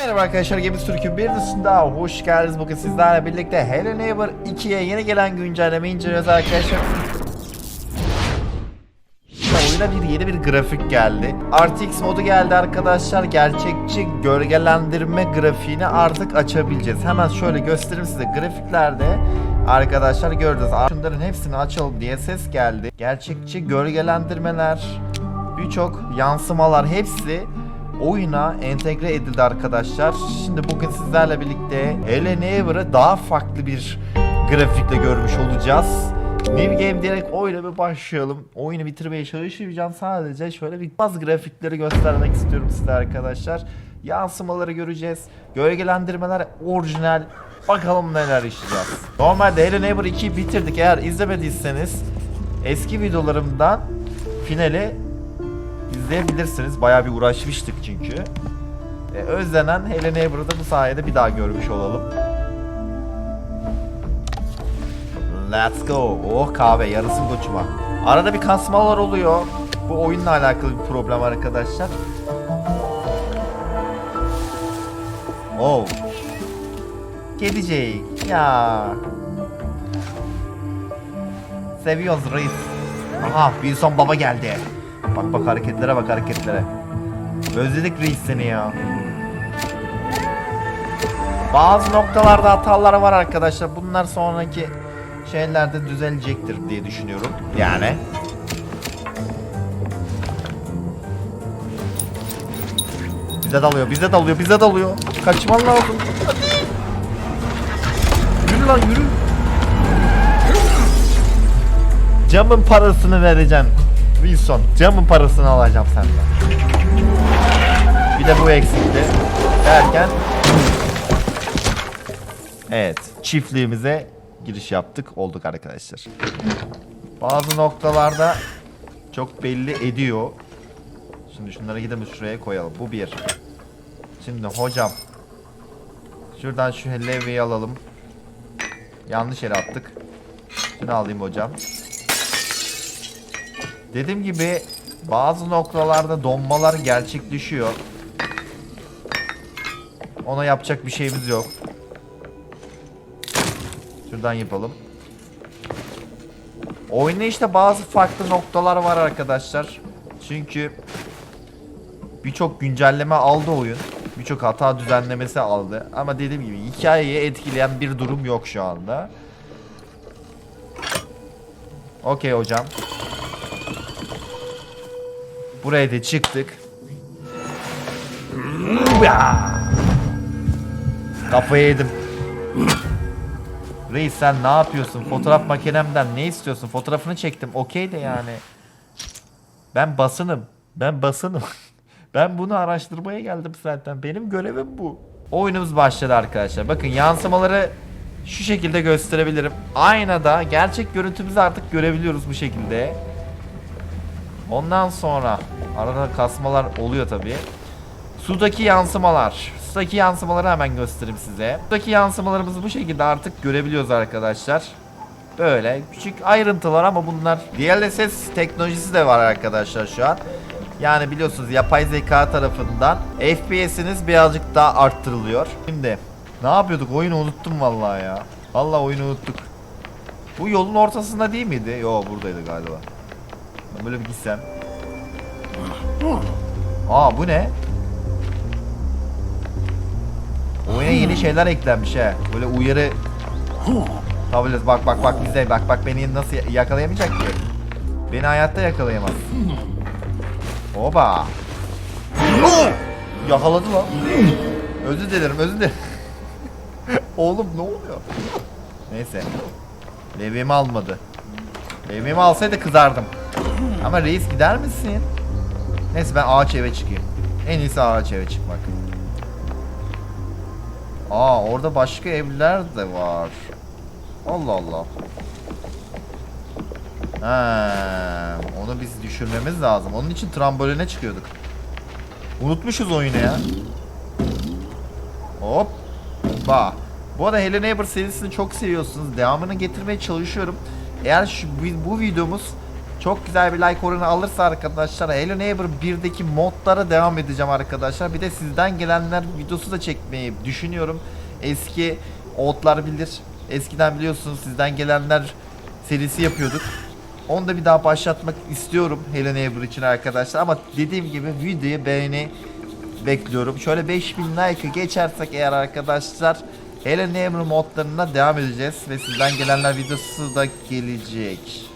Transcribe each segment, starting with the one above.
Merhaba arkadaşlar Games Türk'ün bir dışında hoş geldiniz. Bugün sizlerle birlikte Hello Neighbor 2'ye yeni gelen güncelleme inceliyoruz arkadaşlar. Oyuna bir yeni bir grafik geldi. RTX modu geldi arkadaşlar. Gerçekçi gölgelendirme grafiğini artık açabileceğiz. Hemen şöyle göstereyim size. Grafiklerde arkadaşlar gördünüz. Şunların hepsini açalım diye ses geldi. Gerçekçi gölgelendirmeler, birçok yansımalar hepsi oyuna entegre edildi arkadaşlar. Şimdi bugün sizlerle birlikte Hello Neighbor'ı daha farklı bir grafikle görmüş olacağız. New Game direkt oyuna bir başlayalım. Oyunu bitirmeye çalışmayacağım. Sadece şöyle bir bazı grafikleri göstermek istiyorum size arkadaşlar. Yansımaları göreceğiz. Gölgelendirmeler orijinal. Bakalım neler işleyeceğiz. Normalde Hello Neighbor 2'yi bitirdik. Eğer izlemediyseniz eski videolarımdan finali izleyebilirsiniz. Bayağı bir uğraşmıştık çünkü. E, özlenen Hello Neighbor'ı da bu sayede bir daha görmüş olalım. Let's go. Oh kahve yarısın koçuma. Arada bir kasmalar oluyor. Bu oyunla alakalı bir problem arkadaşlar. Oh. Kedicik. Ya. Seviyoruz reis. Aha Wilson baba geldi. Bak bak hareketlere bak hareketlere. Özledik reis seni ya. Bazı noktalarda hatalar var arkadaşlar. Bunlar sonraki şeylerde düzelecektir diye düşünüyorum. Yani. Bize dalıyor, bize dalıyor, bize dalıyor. Kaçman lazım. Hadi. Yürü lan yürü. Camın parasını vereceksin. Wilson, camın parasını alacağım senden. Bir de bu eksikti. Derken Evet, çiftliğimize giriş yaptık, olduk arkadaşlar. Bazı noktalarda çok belli ediyor. Şimdi şunları gidelim şuraya koyalım. Bu bir. Şimdi hocam. Şuradan şu levyeyi alalım. Yanlış yere attık. Şunu alayım hocam. Dediğim gibi bazı noktalarda donmalar gerçekleşiyor. Ona yapacak bir şeyimiz yok. Şuradan yapalım. Oyunda işte bazı farklı noktalar var arkadaşlar. Çünkü birçok güncelleme aldı oyun. Birçok hata düzenlemesi aldı. Ama dediğim gibi hikayeyi etkileyen bir durum yok şu anda. Okey hocam. Buraya da çıktık. Kafayı yedim. Reis sen ne yapıyorsun? Fotoğraf makinemden ne istiyorsun? Fotoğrafını çektim. Okey de yani. Ben basınım. Ben basınım. ben bunu araştırmaya geldim zaten. Benim görevim bu. Oyunumuz başladı arkadaşlar. Bakın yansımaları şu şekilde gösterebilirim. Aynada gerçek görüntümüzü artık görebiliyoruz bu şekilde. Ondan sonra arada kasmalar oluyor tabii. Sudaki yansımalar. Sudaki yansımaları hemen göstereyim size. Sudaki yansımalarımızı bu şekilde artık görebiliyoruz arkadaşlar. Böyle küçük ayrıntılar ama bunlar DLSS teknolojisi de var arkadaşlar şu an. Yani biliyorsunuz yapay zeka tarafından FPS'iniz birazcık daha arttırılıyor. Şimdi ne yapıyorduk? Oyunu unuttum vallahi ya. Vallahi oyunu unuttuk. Bu yolun ortasında değil miydi? Yo buradaydı galiba. Ben böyle bir gitsem. Aa bu ne? Oyuna yeni şeyler eklenmiş he. Böyle uyarı tablet bak bak bak bize bak bak beni nasıl ya- yakalayamayacak ki. Beni hayatta yakalayamaz. Oba. Yakaladı lan. Özür dilerim özür dilerim. Oğlum ne oluyor? Neyse. Levyemi almadı. Levyemi alsaydı kızardım. Ama reis gider misin? Neyse ben ağaç eve çıkayım. En iyisi ağaç eve çıkmak. Aa orada başka evler de var. Allah Allah. Ha, onu biz düşürmemiz lazım. Onun için tramboline çıkıyorduk. Unutmuşuz oyunu ya. Hop. Ba. Bu arada Hello Neighbor serisini çok seviyorsunuz. Devamını getirmeye çalışıyorum. Eğer şu, bu, videomuz çok güzel bir like oranı alırsa arkadaşlar Hello Neighbor 1'deki modlara devam edeceğim arkadaşlar. Bir de sizden gelenler videosu da çekmeyi düşünüyorum. Eski otlar bilir. Eskiden biliyorsunuz sizden gelenler serisi yapıyorduk. Onu da bir daha başlatmak istiyorum Hello Neighbor için arkadaşlar. Ama dediğim gibi videoyu beğeni bekliyorum. Şöyle 5000 like'ı geçersek eğer arkadaşlar Hello Neighbor modlarına devam edeceğiz. Ve sizden gelenler videosu da gelecek.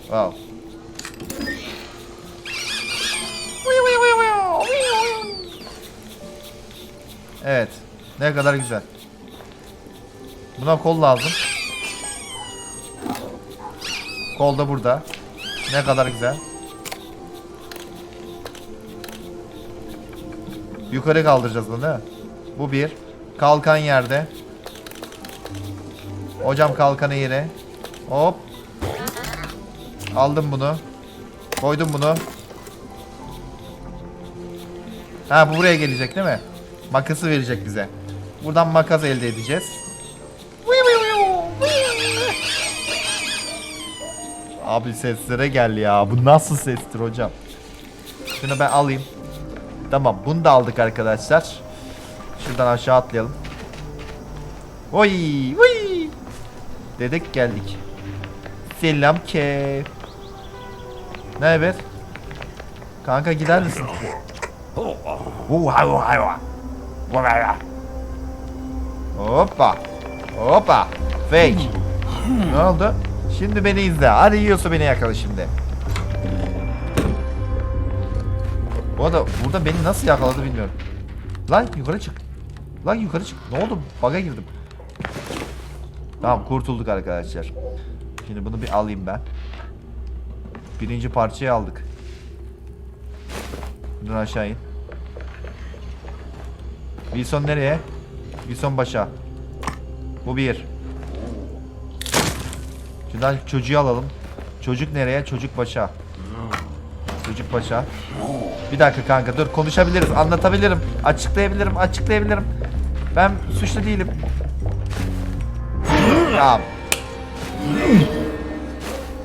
Wow. Evet. Ne kadar güzel. Buna kol lazım. Kol da burada. Ne kadar güzel. Yukarı kaldıracağız bunu? Bu bir. Kalkan yerde. Hocam kalkanı yere. Hop. Aldım bunu. Koydum bunu. Ha bu buraya gelecek değil mi? Makası verecek bize. Buradan makas elde edeceğiz. Abi seslere gel ya. Bu nasıl sestir hocam? Şunu ben alayım. Tamam bunu da aldık arkadaşlar. Şuradan aşağı atlayalım. Oy, oy. Dedik geldik. Selam ke. Ne haber? Kanka gider misin? Hoppa. Hoppa. Fake. ne oldu? Şimdi beni izle. Hadi yiyorsa beni yakala şimdi. Bu arada burada beni nasıl yakaladı bilmiyorum. Lan yukarı çık. Lan yukarı çık. Ne oldu? Baga girdim. Tamam kurtulduk arkadaşlar. Şimdi bunu bir alayım ben. Birinci parçayı aldık. Dur aşağı in. Wilson nereye? Wilson başa. Bu bir. Şuradan çocuğu alalım. Çocuk nereye? Çocuk başa. Çocuk başa. Bir dakika kanka dur konuşabiliriz. Anlatabilirim. Açıklayabilirim. Açıklayabilirim. Ben suçlu değilim. Tamam.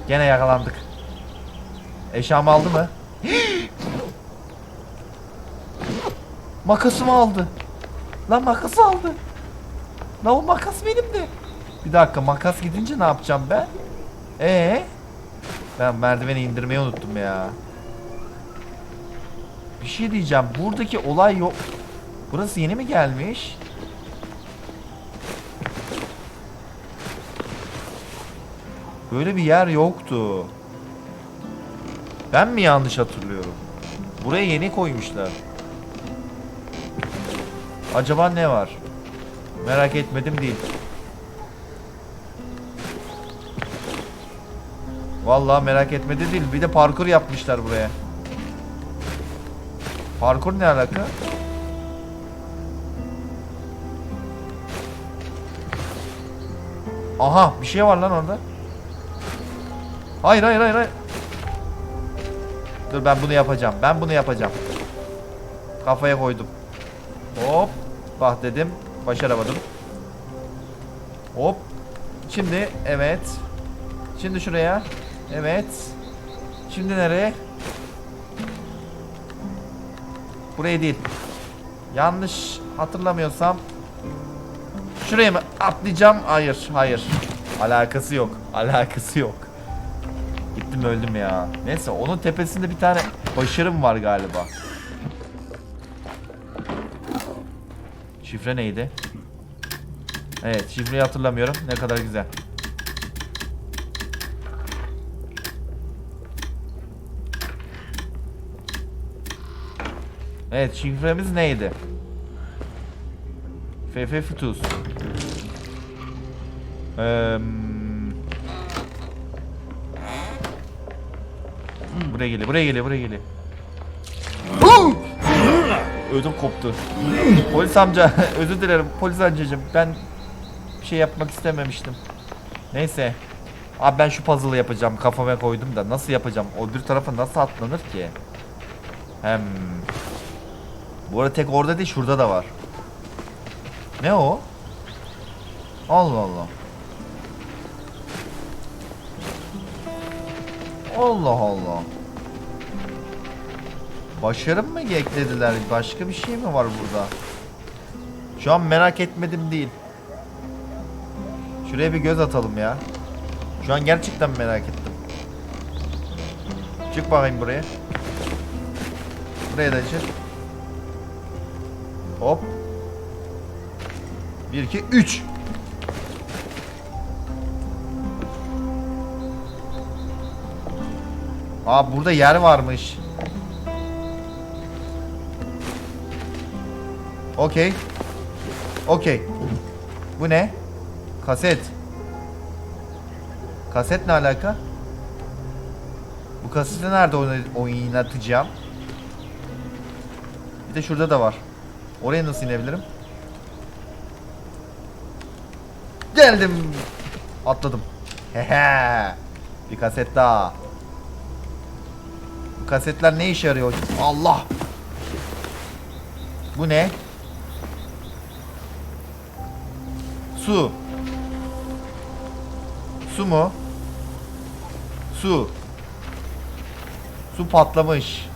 Gene yakalandık. Eşyamı aldı mı? Makasımı aldı. Lan makası aldı. Lan o makas benim de. Bir dakika makas gidince ne yapacağım ben? Ee? Ben merdiveni indirmeyi unuttum ya. Bir şey diyeceğim. Buradaki olay yok. Burası yeni mi gelmiş? Böyle bir yer yoktu. Ben mi yanlış hatırlıyorum? Buraya yeni koymuşlar. Acaba ne var? Merak etmedim değil. Vallahi merak etmedi değil. Bir de parkur yapmışlar buraya. Parkur ne alaka? Aha bir şey var lan orada. Hayır hayır hayır. Dur ben bunu yapacağım. Ben bunu yapacağım. Kafaya koydum. Hop. Bak dedim. Başaramadım. Hop. Şimdi evet. Şimdi şuraya. Evet. Şimdi nereye? Buraya değil. Yanlış hatırlamıyorsam Şuraya mı atlayacağım? Hayır, hayır. Alakası yok. Alakası yok. Gittim öldüm ya. Neyse onun tepesinde bir tane başarım var galiba. Şifre neydi? Evet şifreyi hatırlamıyorum. Ne kadar güzel. Evet şifremiz neydi? FF Futus. Eee... Buraya geliyor, buraya geliyor, buraya geliyor. Ödüm koptu. Polis amca, özür dilerim polis amcacığım. Ben bir şey yapmak istememiştim. Neyse. Abi ben şu puzzle'ı yapacağım. Kafama koydum da nasıl yapacağım? O bir tarafa nasıl atlanır ki? Hem. Bu arada tek orada değil, şurada da var. Ne o? Allah Allah. Allah Allah. Başarım mı eklediler? Başka bir şey mi var burada? Şu an merak etmedim değil. Şuraya bir göz atalım ya. Şu an gerçekten merak ettim. Çık bakayım buraya. Buraya da çık. Hop. 1 2 3. Aa burada yer varmış. Okey. Okey. Bu ne? Kaset. Kaset ne alaka? Bu kaseti nerede oyna- oynatacağım? Bir de şurada da var. Oraya nasıl inebilirim? Geldim. Atladım. Hehe. Bir kaset daha. Bu kasetler ne işe yarıyor? Allah. Bu ne? Su. Su mu? Su. Su patlamış.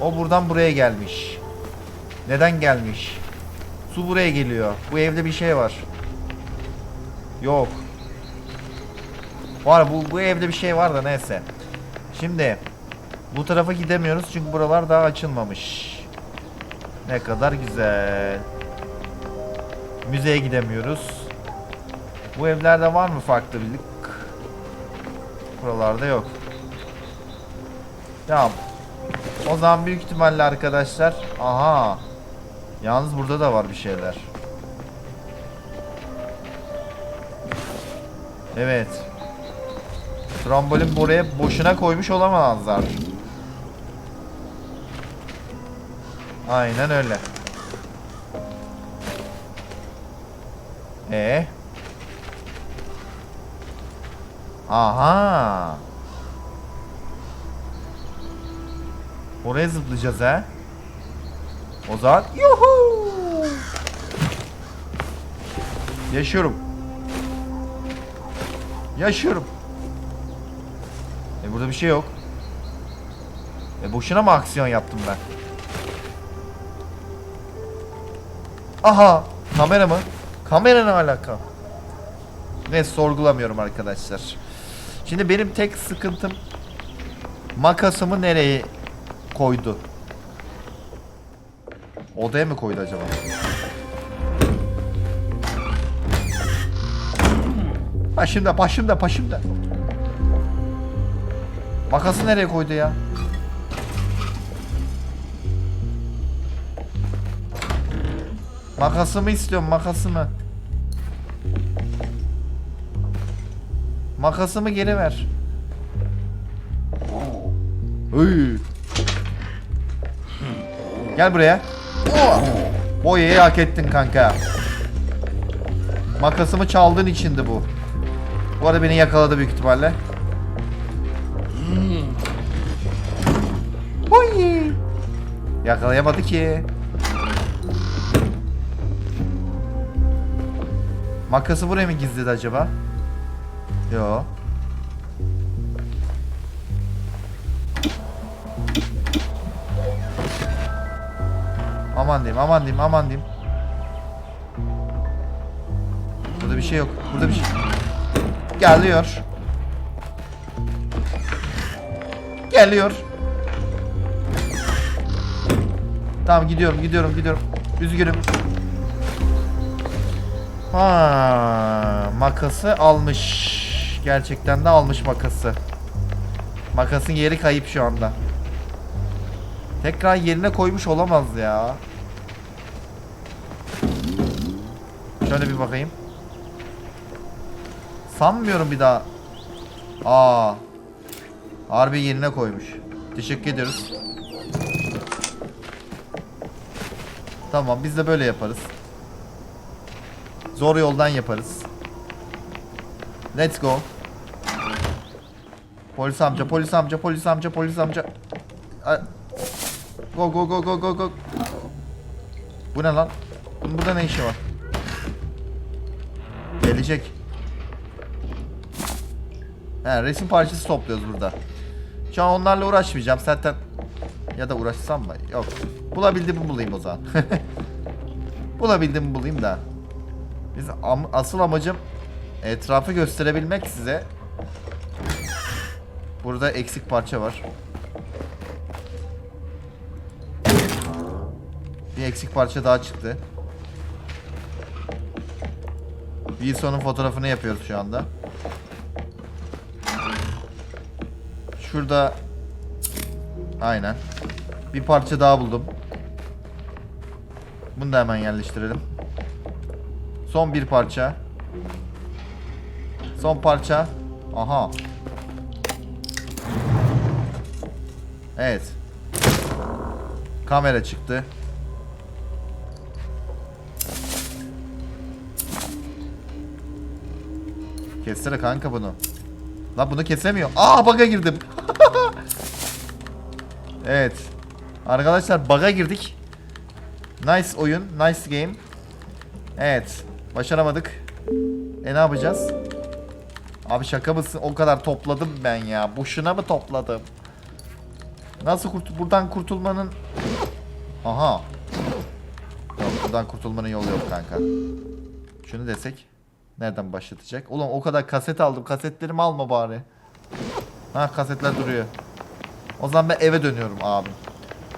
O buradan buraya gelmiş. Neden gelmiş? Su buraya geliyor. Bu evde bir şey var. Yok. Var bu, bu evde bir şey var da neyse. Şimdi bu tarafa gidemiyoruz çünkü buralar daha açılmamış. Ne kadar güzel. Müzeye gidemiyoruz. Bu evlerde var mı farklı birlik? Buralarda yok. Tamam. O zaman büyük ihtimalle arkadaşlar. Aha. Yalnız burada da var bir şeyler. Evet. Trambolin buraya boşuna koymuş olamazlar. Aynen öyle. E. Aha. Oraya zıplayacağız ha. O zaman yuhu. Yaşıyorum. Yaşıyorum. E burada bir şey yok. E boşuna mı aksiyon yaptım ben? Aha! Kamera mı? Kamera ne alaka? Ne sorgulamıyorum arkadaşlar. Şimdi benim tek sıkıntım makasımı nereye koydu? Odaya mı koydu acaba? Başımda, başımda, başımda. Makası nereye koydu ya? Makasımı istiyorum, makasımı. Makasımı geri ver. Uy. Gel buraya. Boyayı hak ettin kanka. Makasımı çaldığın içindi bu. Bu arada beni yakaladı büyük ihtimalle. Boy. Yakalayamadı ki. Makası buraya mı gizledi acaba? Yo. Aman diyeyim, aman diyeyim, aman diyeyim. Burada bir şey yok. Burada bir şey. Geliyor. Geliyor. Tamam gidiyorum, gidiyorum, gidiyorum. Üzgünüm. Ha, makası almış. Gerçekten de almış makası. Makasın yeri kayıp şu anda. Tekrar yerine koymuş olamaz ya. Şöyle bir bakayım. Sanmıyorum bir daha. Aa. Harbi yerine koymuş. Teşekkür ediyoruz. Tamam biz de böyle yaparız. Zor yoldan yaparız. Let's go. Polis amca, polis amca, polis amca, polis amca. Go go go go go go. Bu ne lan? Bunun burada ne işi var? Gelecek. He, resim parçası topluyoruz burada. Şu an onlarla uğraşmayacağım zaten. Ya da uğraşsam mı? Yok. Bulabildiğimi bulayım o zaman. Bulabildiğimi bulayım da. Biz am- asıl amacım etrafı gösterebilmek size. Burada eksik parça var. Bir eksik parça daha çıktı. Wilson'un fotoğrafını yapıyoruz şu anda. Şurada Aynen. Bir parça daha buldum. Bunu da hemen yerleştirelim. Son bir parça. Son parça. Aha. Evet. Kamera çıktı. Kessene kanka bunu. Lan bunu kesemiyor. Aa bug'a girdim. evet. Arkadaşlar bug'a girdik. Nice oyun. Nice game. Evet. Başaramadık. E ne yapacağız? Abi şaka mısın? O kadar topladım ben ya. Boşuna mı topladım? Nasıl kurt buradan kurtulmanın... Aha. Yok buradan kurtulmanın yolu yok kanka. Şunu desek. Nereden başlatacak? Ulan o kadar kaset aldım. Kasetlerimi alma bari. Ha kasetler duruyor. O zaman ben eve dönüyorum abim.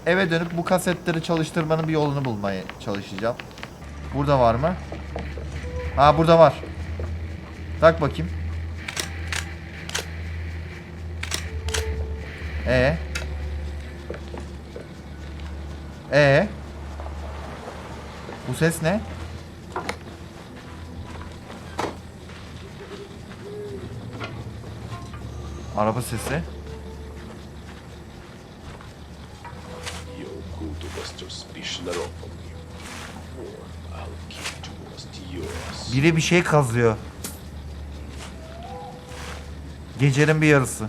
Eve dönüp bu kasetleri çalıştırmanın bir yolunu bulmaya çalışacağım. Burada var mı? Ha burada var. Tak bakayım. E. E. Bu ses ne? Araba sesi. Biri bir şey kazıyor. Gecenin bir yarısı.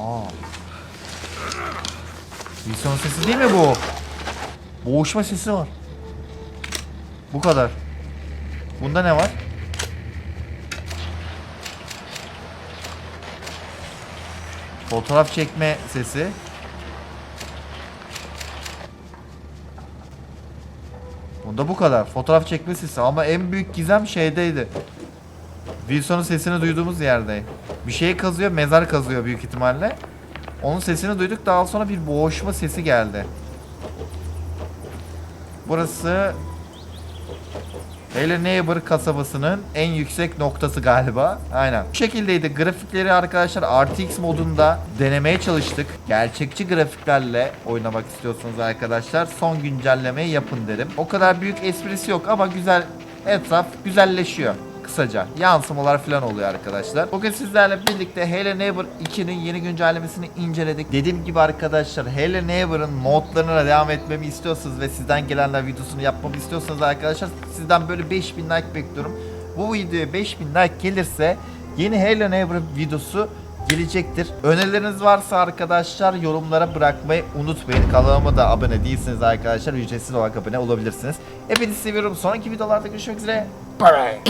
Aa. Sesi değil mi bu? Boğuşma sesi var. Bu kadar. Bunda ne var? Fotoğraf çekme sesi. Bunda bu kadar. Fotoğraf çekme sesi ama en büyük gizem şeydeydi. Wilson'un sesini duyduğumuz yerde. Bir şey kazıyor, mezar kazıyor büyük ihtimalle. Onun sesini duyduk daha sonra bir boğuşma sesi geldi. Burası Hello Neighbor kasabasının en yüksek noktası galiba. Aynen. Bu şekildeydi. Grafikleri arkadaşlar RTX modunda denemeye çalıştık. Gerçekçi grafiklerle oynamak istiyorsanız arkadaşlar son güncellemeyi yapın derim. O kadar büyük esprisi yok ama güzel etraf güzelleşiyor kısaca. Yansımalar falan oluyor arkadaşlar. Bugün sizlerle birlikte Hello Neighbor 2'nin yeni güncellemesini inceledik. Dediğim gibi arkadaşlar Hello Neighbor'ın modlarına devam etmemi istiyorsanız ve sizden gelenler videosunu yapmamı istiyorsanız arkadaşlar sizden böyle 5000 like bekliyorum. Bu videoya 5000 like gelirse yeni Hello Neighbor videosu gelecektir. Önerileriniz varsa arkadaşlar yorumlara bırakmayı unutmayın. Kanalıma da abone değilseniz arkadaşlar ücretsiz olarak abone olabilirsiniz. Hepinizi seviyorum. Sonraki videolarda görüşmek üzere. Bye.